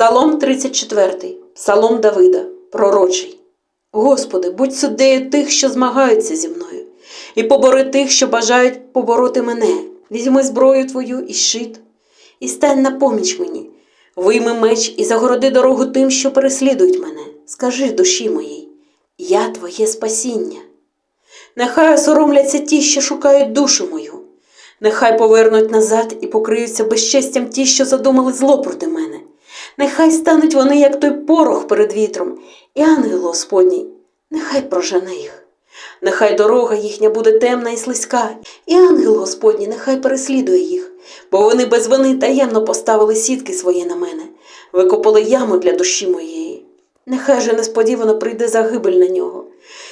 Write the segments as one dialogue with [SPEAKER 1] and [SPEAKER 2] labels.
[SPEAKER 1] Псалом 34, Псалом Давида, пророчий. Господи, будь суддею тих, що змагаються зі мною, і побори тих, що бажають побороти мене. Візьми зброю твою і щит, і стань на поміч мені. Вийми меч і загороди дорогу тим, що переслідують мене. Скажи душі моїй, я твоє спасіння. Нехай осоромляться ті, що шукають душу мою. Нехай повернуть назад і покриються безчестям ті, що задумали зло проти мене. Нехай стануть вони, як той порох перед вітром, і ангел Господній, нехай прожене їх. Нехай дорога їхня буде темна і слизька, і ангел Господній нехай переслідує їх, бо вони без вини таємно поставили сітки свої на мене, викопали яму для душі моєї. Нехай же несподівано прийде загибель на нього.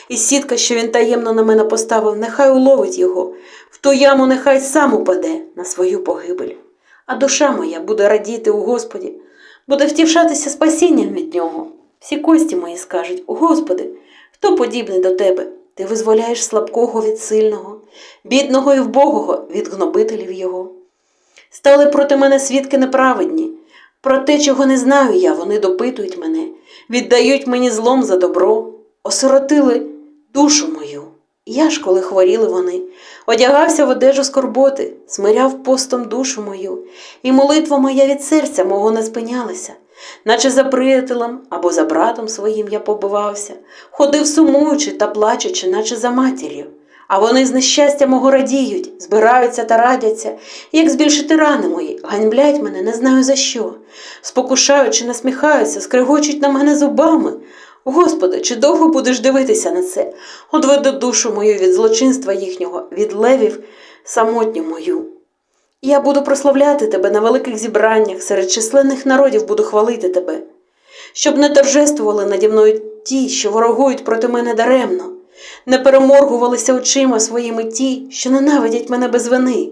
[SPEAKER 1] І сітка, що він таємно на мене поставив, нехай уловить його, в ту яму нехай сам упаде на свою погибель. А душа моя буде радіти у Господі, буде втішатися спасінням від нього. Всі кості мої скажуть: Господи, хто подібний до тебе? Ти визволяєш слабкого від сильного, бідного і вбогого від гнобителів його. Стали проти мене свідки неправедні. Про те, чого не знаю я, вони допитують мене, віддають мені злом за добро, осиротили душу мою. Я ж, коли хворіли вони, одягався в одежу скорботи, смиряв постом душу мою, і молитва моя від серця мого не спинялася, наче за приятелем або за братом своїм я побивався, ходив сумуючи та плачучи, наче за матір'ю. А вони з нещастя мого радіють, збираються та радяться, як збільшити рани мої, ганьблять мене, не знаю за що. Спокушаючи, насміхаються, скригочуть на мене зубами. Господи, чи довго будеш дивитися на це? Одведи душу мою від злочинства їхнього, від левів самотню мою. Я буду прославляти тебе на великих зібраннях, серед численних народів буду хвалити тебе, щоб не торжествували наді мною ті, що ворогують проти мене даремно, не переморгувалися очима своїми ті, що ненавидять мене без вини,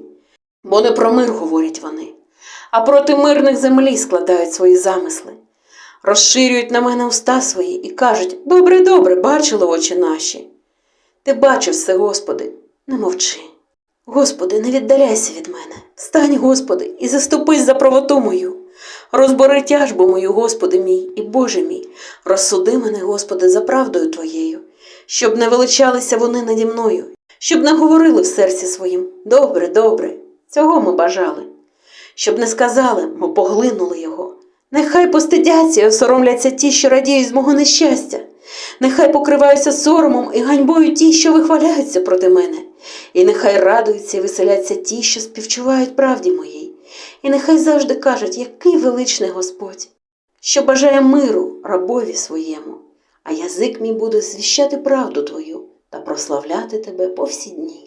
[SPEAKER 1] бо не про мир говорять вони, а проти мирних землі складають свої замисли. Розширюють на мене уста свої і кажуть: добре, добре, бачили очі наші. Ти бачив все, Господи, не мовчи. Господи, не віддаляйся від мене. Стань, Господи, і заступись за правоту мою. Розбери тяжбу мою, Господи мій і Боже мій, розсуди мене, Господи, за правдою Твоєю, щоб не величалися вони наді мною, щоб не говорили в серці своїм добре, добре, цього ми бажали, щоб не сказали, ми поглинули його. Нехай постидяться і осоромляться ті, що радіють з мого нещастя. Нехай покриваються соромом і ганьбою ті, що вихваляються проти мене, і нехай радуються і веселяться ті, що співчувають правді моїй, і нехай завжди кажуть, який величний Господь, що бажає миру рабові своєму, а язик мій буде звіщати правду твою та прославляти тебе по всі дні.